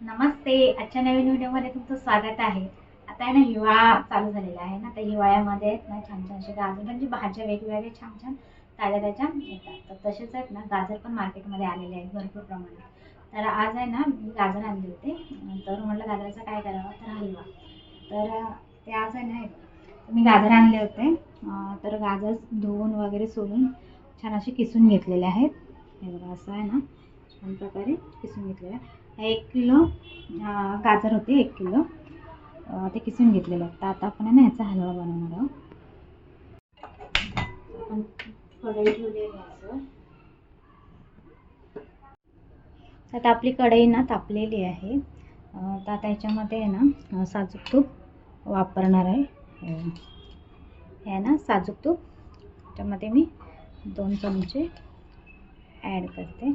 नमस्ते. आजच्या नवीन व्हिडिओमध्ये तुमचं स्वागत आहे. आता आहे ना हिवाळा चालू झालेला आहे ना. तर हिवाळ्यामध्ये आहेत ना छान छान असे गाजर. म्हणजे भाज्या वेगवेगळ्या छान छान ताज्या त्याच्या येतात. तर तसेच आहेत ना गाजर पण मार्केटमध्ये आलेले आहेत भरपूर प्रमाणात. तर आज आहे ना मी गाजर आणले होते. तर म्हटलं गाजराचा काय करावं? तर हलवा. तर ते आज आहे ना मी गाजर आणले होते. तर गाजर धुवून वगैरे सोलून छान असे किसून घेतलेले आहेत. हे बघा असं आहे ना छान प्रकारे किसून घेतलेलं आहे. एक किलो गाजर होते एक किलो. ते किसून घेतलेले आहेत. तर आता आपण आहे ना ह्याचा हलवा बनवणार आहोत. आपण कढई ठेवली गॅसवर आता आपली कढई ना तापलेली आहे. तर आता ह्याच्यामध्ये आहे ना साजूक तूप वापरणार आहे. हे हे आहे ना साजूक तूप. त्याच्यामध्ये मी दोन चमचे ॲड करते.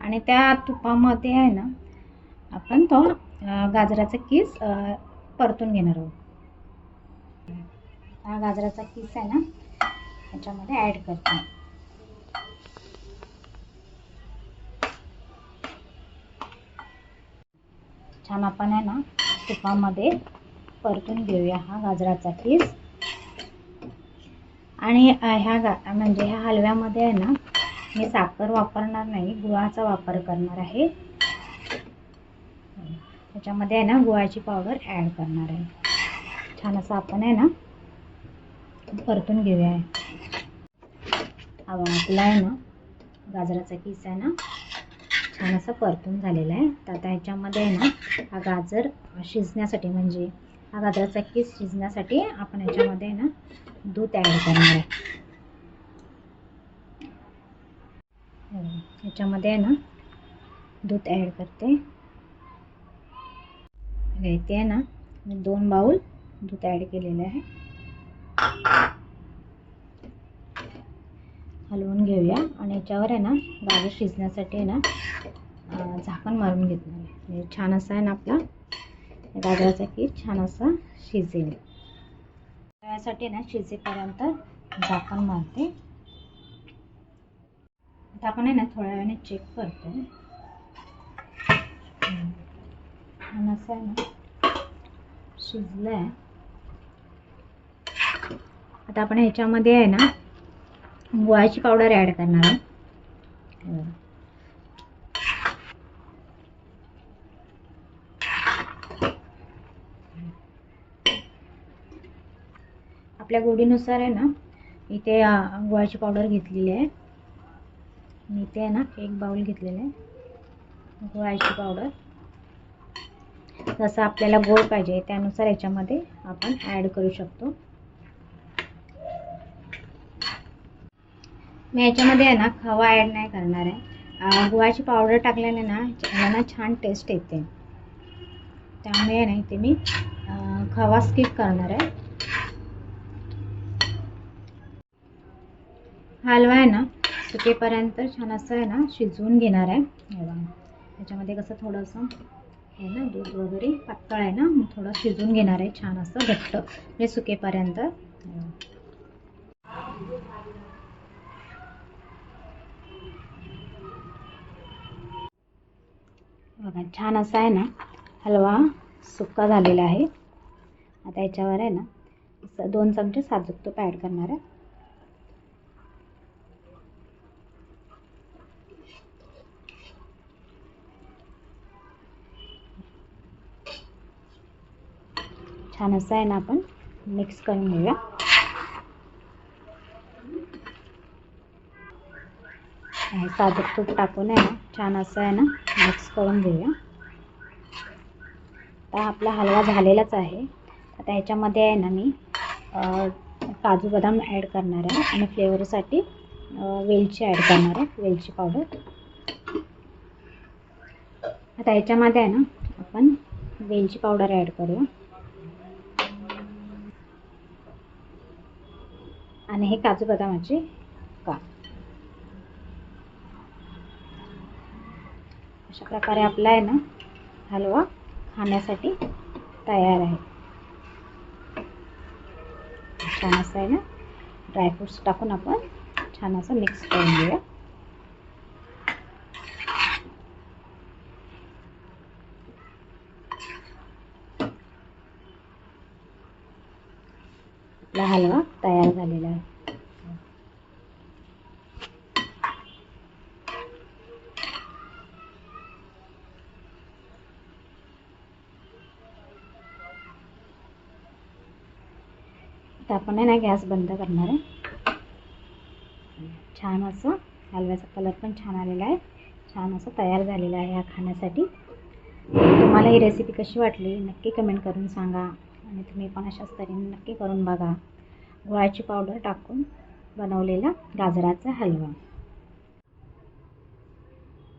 आणि त्या तुपामध्ये आहे ना आपण तो गाजराचा किस परतून घेणार आहोत. हा गाजराचा किस आहे ना याच्यामध्ये ॲड करतो. छान आपण आहे ना तुपामध्ये परतून घेऊया हा गाजराचा किस. आणि ह्या गा म्हणजे ह्या हलव्यामध्ये आहे ना मी साखर वापरणार नाही गुळाचा वापर करणार आहे. त्याच्यामध्ये आहे ना गुळाची पावडर ॲड करणार आहे. छान असं आपण आहे ना परतून घेऊया. आहे आपला आहे ना गाजराचा पीस आहे ना छान असं परतून झालेला आहे. तर आता ह्याच्यामध्ये आहे ना हा गाजर शिजण्यासाठी म्हणजे हा गाजराचा केस शिजण्यासाठी आपण ह्याच्यामध्ये आहे ना दूध ॲड करणार आहे. हो, ह्याच्यामध्ये आहे ना दूध ॲड करते. घ्यायचे आहे ना. मी दोन बाऊल दूध ॲड केलेले आहे. हलवून घेऊया. आणि याच्यावर आहे ना गाजर शिजण्यासाठी आहे ना झाकण मारून घेतलं म्हणजे छान असा आहे ना आपला गाजराचा केक छान असा शिजेल. त्यासाठी ना शिजेपर्यंत झाकण मारते. आता आपण आहे ना थोड्या वेळाने चेक करतो छान असं आहे ना शिजलं आहे आता आपण ह्याच्यामध्ये आहे ना गुळाची पावडर ॲड करणार आहे. आपल्या गोडीनुसार आहे ना इथे गुळाची पावडर घेतलेली आहे. मी इथे आहे ना एक बाउल घेतलेलं आहे गुळाची पावडर. जसं आपल्याला गोड पाहिजे त्यानुसार याच्यामध्ये आपण ॲड करू शकतो. मी याच्यामध्ये आहे ना खवा ॲड नाही करणार आहे. गुळाची पावडर टाकल्याने ना याला छान टेस्ट येते. त्यामुळे आहे ना इथे मी खवा स्किप करणार आहे. हलवा आहे ना सुकेपर्यंत छान असं आहे ना शिजवून घेणार आहे. याच्यामध्ये त्याच्यामध्ये कसं थोडंसं आहे ना दूध वगैरे पातळ आहे ना मी थोडं शिजून घेणार आहे छान असं घट्ट म्हणजे सुकेपर्यंत बघा. छान असा आहे ना हलवा सुका झालेला आहे आता याच्यावर आहे ना दोन चमचे साजूक तूप ॲड करणार आहे छान असं आहे ना आपण मिक्स करून घेऊया. हे तूप टाकून आहे ना छान असं आहे ना मिक्स करून घेऊया. आता आपला हलवा झालेलाच आहे. आता ह्याच्यामध्ये आहे ना मी काजू बदाम ॲड करणार आहे आणि फ्लेवरसाठी वेलची ॲड करणार आहे वेलची पावडर आता ह्याच्यामध्ये आहे ना आपण वेलची पावडर ॲड करूया. आणि हे काजू बदामाचे का अशा प्रकारे आपला आहे ना हलवा खाण्यासाठी तयार आहे. छान असं आहे ना ड्रायफ्रूट्स टाकून आपण छान असं मिक्स करून घेऊया. आपला हलवा तयार झालेला आहे. आपण आहे ना गॅस बंद करणार आहे. छान असं हलव्याचा कलर पण छान आलेला आहे. छान असं तयार झालेला आहे या खाण्यासाठी. तुम्हाला ही रेसिपी कशी वाटली नक्की कमेंट करून सांगा. आणि तुम्ही पण अशाच तऱ्हेने नक्की करून बघा. गुळाची पावडर टाकून बनवलेला गाजराचा हलवा.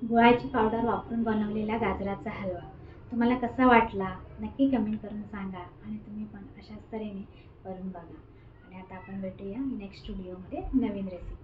गुळाची पावडर वापरून बनवलेला गाजराचा हलवा. तुम्हाला कसा वाटला? नक्की कमेंट करून सांगा आणि तुम्ही पण अशाच तऱ्हेने करून बघा. आणि आता आपण भेटूया नेक्स्ट व्हिडिओमध्ये नवीन रेसिपी